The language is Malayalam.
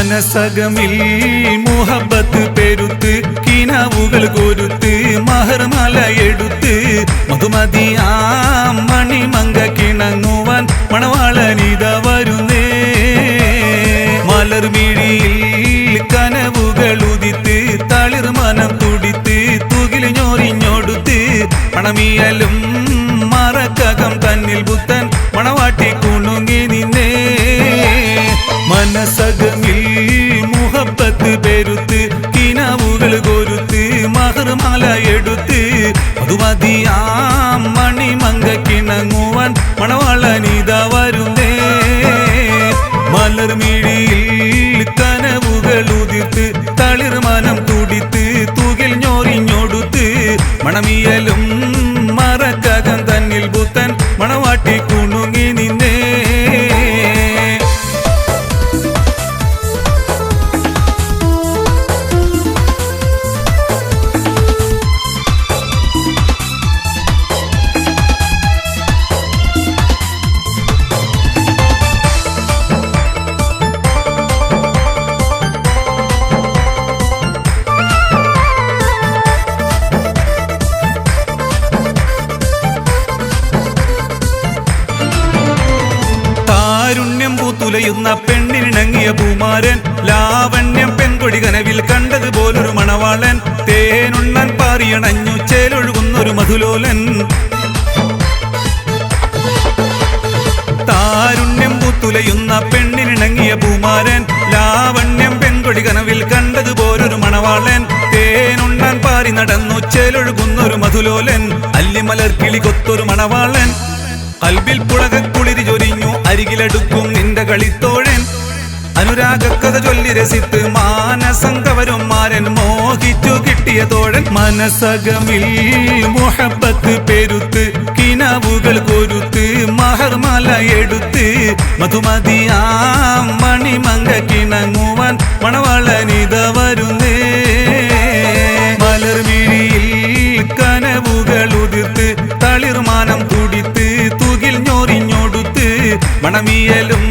മനസകമിൽ മുഹബത്ത് പെരുത്ത് കിനാവുകൾ കൊരുത്ത് മഹർമല എടുത്ത്. മധുമതിയാം മണിമങ്ക കിണങ്ങുവാൻ മണവാളനിത വരുന്നേ. മലർമിഴിയിൽ കനവുകൾ ഉദിത്ത് തളിർ മനം തുടിത്ത് തുകിൽ ഞൊറിഞ്ഞൊടുത്ത്. പണമിയലും മറക്കകം തന്നിൽ പുത്തൻ മണവാട്ടി കുണുങ്ങി നിന്നേ. മനസകമിൽ മധുമതിയാം മണിമങ്ക കിണങ്ങുവാൻ മണവാളനിത വരുന്നേ മലർമിഴിയിൽ കനവുകൾ ഉതിർത്ത് തളിർ മനം തുടിത്ത് തുകിൽ ഞൊറിഞ്ഞൊടുത്ത് മണമിയലും മറക്കകം തന്നിൽ പുത്തൻ മണവാട്ടി പൂത്തുലയുന്ന പെണ്ണിനിണങ്ങിയ പൂമാരൻ ലാവണ്യം പെൺകൊടി കനവിൽ കണ്ടതുപോലൊരു മണവാളൻ തേനുണ്ണൻ പാറിയണഞ്ഞു ചേലൊഴുകുന്നൊരു മധുലോലൻ. താരുണ്യം പൂത്തുലയുന്ന പെണ്ണിനിണങ്ങിയ പൂമാരൻ ലാവണ്യം പെൺകൊടി കനവിൽ കണ്ടതുപോലൊരു മണവാളൻ തേനുണ്ണൻ പാറി നടന്നു ചേലൊഴുകുന്നൊരു മധുലോലൻ. അല്ലിമലർ കിളി കൊത്തൊരു മണവാളൻ അൽബിൽ പുളക കുളിരി ചൊരിഞ്ഞു അരികിലെടുക്കും നിന്റെ കളിത്തോഴൻ. അനുരാഗക്കഥ ചൊല്ലി രസിത്ത് മാനസം കവരും മാരൻ മോഹിച്ചു കിട്ടിയ തോഴൻ. മനസകമിൽ മുഹബത്ത് പെരുത്ത് കിനാവുകൾ കൊരുത്ത് മഹർമാല എടുത്ത് മധുമതിയാം മണിമങ്ക കിണങ്ങുവാൻ മണമിയലും